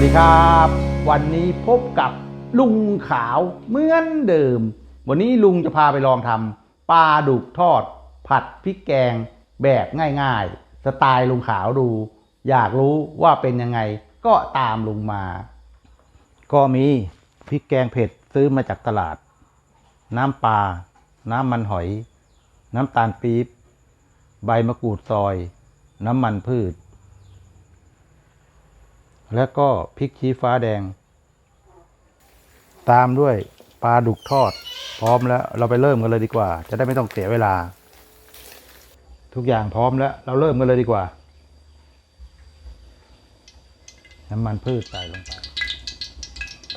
วัสดีครับ วันนี้พบกับลุงขาวเหมือนเดิม วันนี้ลุงจะพาไปลองทำปลาดุกทอด ผัดพริกแกงแบบง่ายๆ สไตล์ลุงขาวดู อยากรู้ว่าเป็นยังไงก็ตามลุงมา ก็มีพริกแกงเผ็ดซื้อมาจากตลาด น้ำปลา น้ำมันหอย น้ำตาลปี๊บ ใบมะกรูดซอย น้ำมันพืช แล้วก็พริกชี้ฟ้าแดง ตามด้วยปลาดุกทอด พร้อมแล้วเราไปเริ่มกันเลยดีกว่า จะได้ไม่ต้องเสียเวลา ทุกอย่างพร้อมแล้ว เราเริ่มกันเลยดีกว่า น้ำมันพืชใส่ลงไป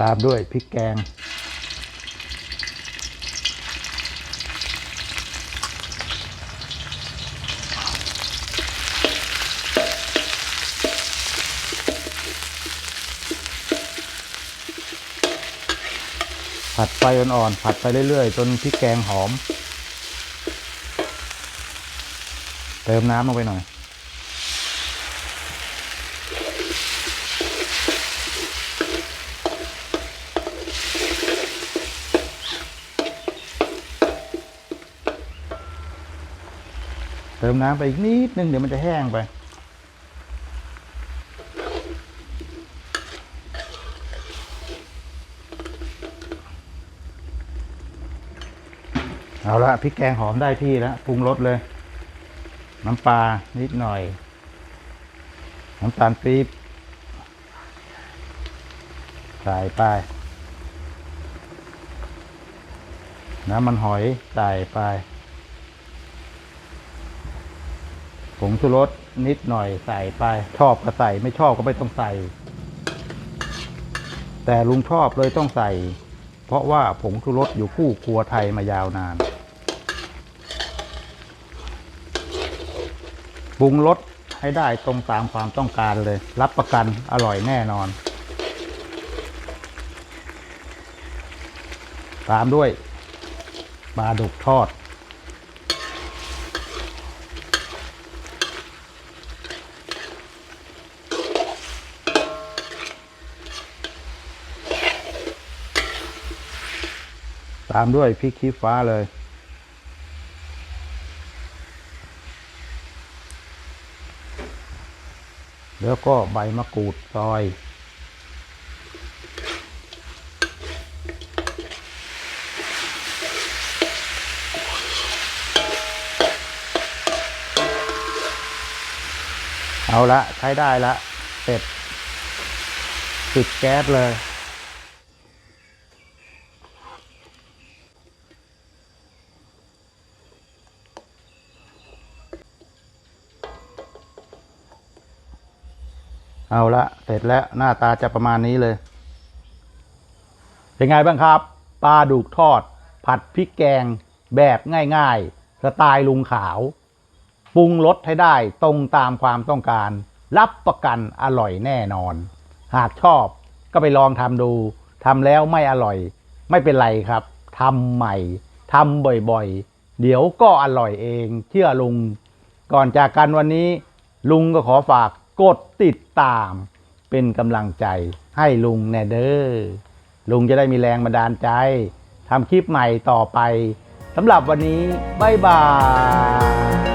ตามด้วยพริกแกง ผัดไฟอ่อนๆ ผัดไปเรื่อยๆ จนพริกแกงหอม เติมน้ำลงไปหน่อย เติมน้ำไปอีกนิดนึงเดี๋ยวมันจะแห้งไป เอาละพริกแกงหอมได้ที่แล้วปรุงรสเลย น้ำปลานิดหน่อย น้ำตาลปี๊บใส่ไป น้ำมันหอยใส่ไปผงชูรสนิดหน่อยใส่ไป ชอบก็ใส่ไม่ชอบก็ไม่ต้องใส่ แต่ลุงชอบเลยต้องใส่ เพราะว่าผงชูรสอยู่คู่ครัวไทยมายาวนานปรุงรสให้ได้ตรงตามความต้องการเลย รับประกันอร่อยแน่นอน ตามด้วยปลาดุกทอด ตามด้วยพริกชี้ฟ้าเลย แล้วก็ใบมะกรูดซอย เอาละใช้ได้ละเสร็จปิดแก๊สเลย เอาละเสร็จแล้วหน้าตาจะประมาณนี้เลย เป็นไงบ้างครับปลาดุกทอด ผัดพริกแกง แบบง่ายๆสไตล์ลุงขาว ปรุงรสให้ได้ตรงตามความต้องการ รับประกันอร่อยแน่นอน หากชอบก็ไปลองทำดูทำแล้วไม่อร่อย ไม่เป็นไรครับทำใหม่ทำบ่อยๆ เดี๋ยวก็อร่อยเอง เชื่อลุง ก่อนจากกันวันนี้ ลุงก็ขอฝาก กดติดตาม เป็นกำลังใจให้ลุงแนเดอร์ลุงจะได้มีแรงบันดาลใจทำคลิปใหม่ต่อไปสำหรับวันนี้ บ๊ายบาย